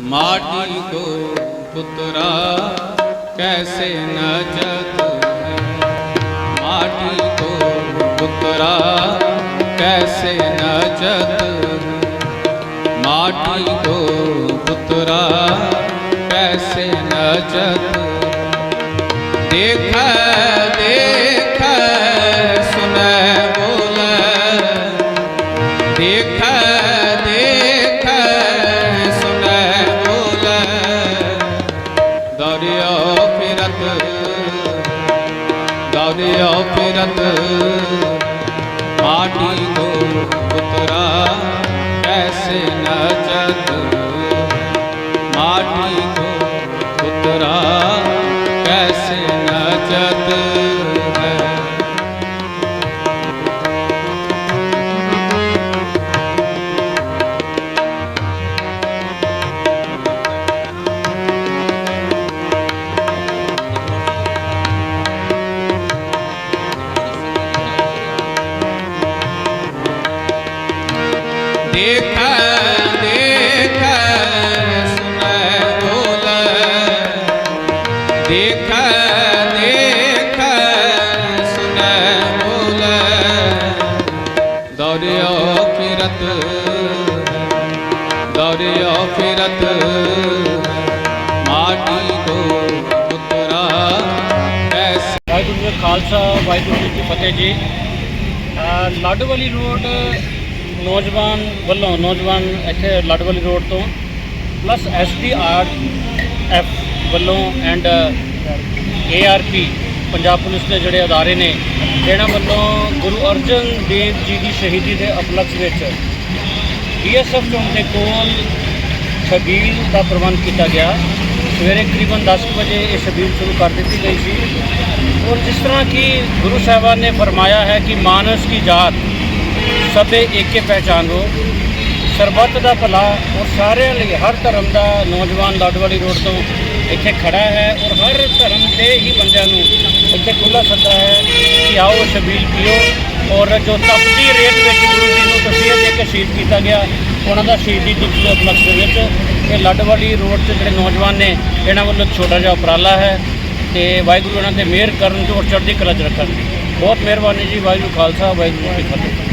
ਮਾਟੀ ਕੋ ਪੁੱਤਰਾ, ਕੈਸੇ ਨਾ ਜਗ ਮਾਟੀ ਕੋ ਪੁੱਤਰਾ, ਕੈਸੇ ਨਾ ਜਗ ਮਾਟੀ ਕੋ ਪੁੱਤਰਾ, ਕੈਸੇ ਨਾ ਜਗ ਦੇਖੈ ਦੇਖੈ, ਸੁਨੈ ਬੋਲੇ। ਦੇਖੈ ਲਿਓ ਫਿਰਤ। ਮਾਟੀ ਕੋ ਉਤਰਾ ਐਸੇ ਨਚਤ। ਮਾਟੀ ਕੋ ਉਤਰਾ ਕੈਸੇ ਨਚਤ। ਖਾਲਸਾ ਵਾਹਿਗੁਰੂ ਜੀ ਕੀ ਫਤਿਹ ਜੀ। ਅ, ਲਾਡੋਵਾਲੀ ਰੋਡ ਨੌਜਵਾਨ ਵੱਲੋਂ, ਨੌਜਵਾਨ ਇੱਥੇ ਲਾਡੋਵਾਲੀ ਰੋਡ ਤੋਂ ਪਲੱਸ ਐਸਡੀਆਰ ਐਫ ਵੱਲੋਂ ਐਂਡ ਏਆਰਪੀ ਪੰਜਾਬ ਪੁਲਿਸ ਦੇ ਜਿਹੜੇ ਅਦਾਰੇ ਨੇ, ਇਹਨਾਂ ਵੱਲੋਂ ਗੁਰੂ ਅਰਜਨ ਦੇਵ ਜੀ ਦੀ ਸ਼ਹੀਦੀ ਦੇ ਉਪਲਕਸ਼ ਵਿੱਚ ਡੀਐਸਐਫ ਚੌਂਕ ਦੇ ਕੋਲ ਸ਼ਬੀਲ ਦਾ ਪ੍ਰਬੰਧ ਕੀਤਾ ਗਿਆ। ਸਵੇਰੇ ਕਰੀਬਨ 10 ਕੁ ਵਜੇ ਇਹ ਸ਼ਬੀਲ ਸ਼ੁਰੂ ਕਰ ਦਿੱਤੀ ਗਈ ਸੀ। ਔਰ ਜਿਸ ਤਰ੍ਹਾਂ ਕਿ ਗੁਰੂ ਸਾਹਿਬਾਨ ਨੇ ਫਰਮਾਇਆ ਹੈ ਕਿ ਮਾਨਸ ਕੀ ਜਾਤ ਸਭੇ ਏਕੇ ਪਹਿਚਾਨੋ ਸਰਬੱਤ ਦਾ ਭਲਾ ਔਰ ਸਾਰਿਆਂ ਲਈ ਹਰ ਧਰਮ ਦਾ ਨੌਜਵਾਨ ਲਾਡਵਾਲੀ ਰੋਡ ਤੋਂ ਇੱਥੇ ਖੜਾ ਹੈ ਔਰ ਹਰ ਧਰਮ ਦੇ ਹੀ ਬੰਦਿਆਂ ਨੂੰ ਇੱਥੇ ਖੁੱਲ੍ਹਾ ਸੱਦਾ ਹੈ ਕਿ ਆਓ ਸ਼ਬੀਲ ਪੀਓ ਔਰ ਜੋ ਤਪਦੀ ਰੇਤ ਵਿੱਚ ਗੁਰੂ ਜੀ ਨੂੰ ਤਸਵੀਰ ਦੇ ਕੇ ਸ਼ਹੀਦ ਕੀਤਾ ਗਿਆ, ਉਹਨਾਂ ਦਾ ਸ਼ਹੀਦੀ ਦਿਵਸ ਦੇ ਉਪਲਕਸ਼ ਦੇ ਵਿੱਚ ਇਹ ਲਾਡਵਾਲੀ ਰੋਡ ਤੇ ਜਿਹੜੇ ਨੌਜਵਾਨ ਨੇ, ਇਹਨਾਂ ਵੱਲੋਂ ਛੋਟਾ ਜਿਹਾ ਉਪਰਾਲਾ ਹੈ ਤੇ ਵਾਹਿਗੁਰੂ ਉਹਨਾਂ ਤੇ ਮਿਹਰ ਕਰਨ ਤੇ ਔਰ ਚੜ੍ਹਦੀ ਕਲਾ ਚ ਰੱਖਣ। ਬਹੁਤ ਮਿਹਰਬਾਨੀ ਜੀ ਵਾਹਿਗੁਰੂ ਖਾਲਸਾ, ਵਾਹਿਗੁਰੂ ਜੀ ਕੀ ਫਤਿਹ।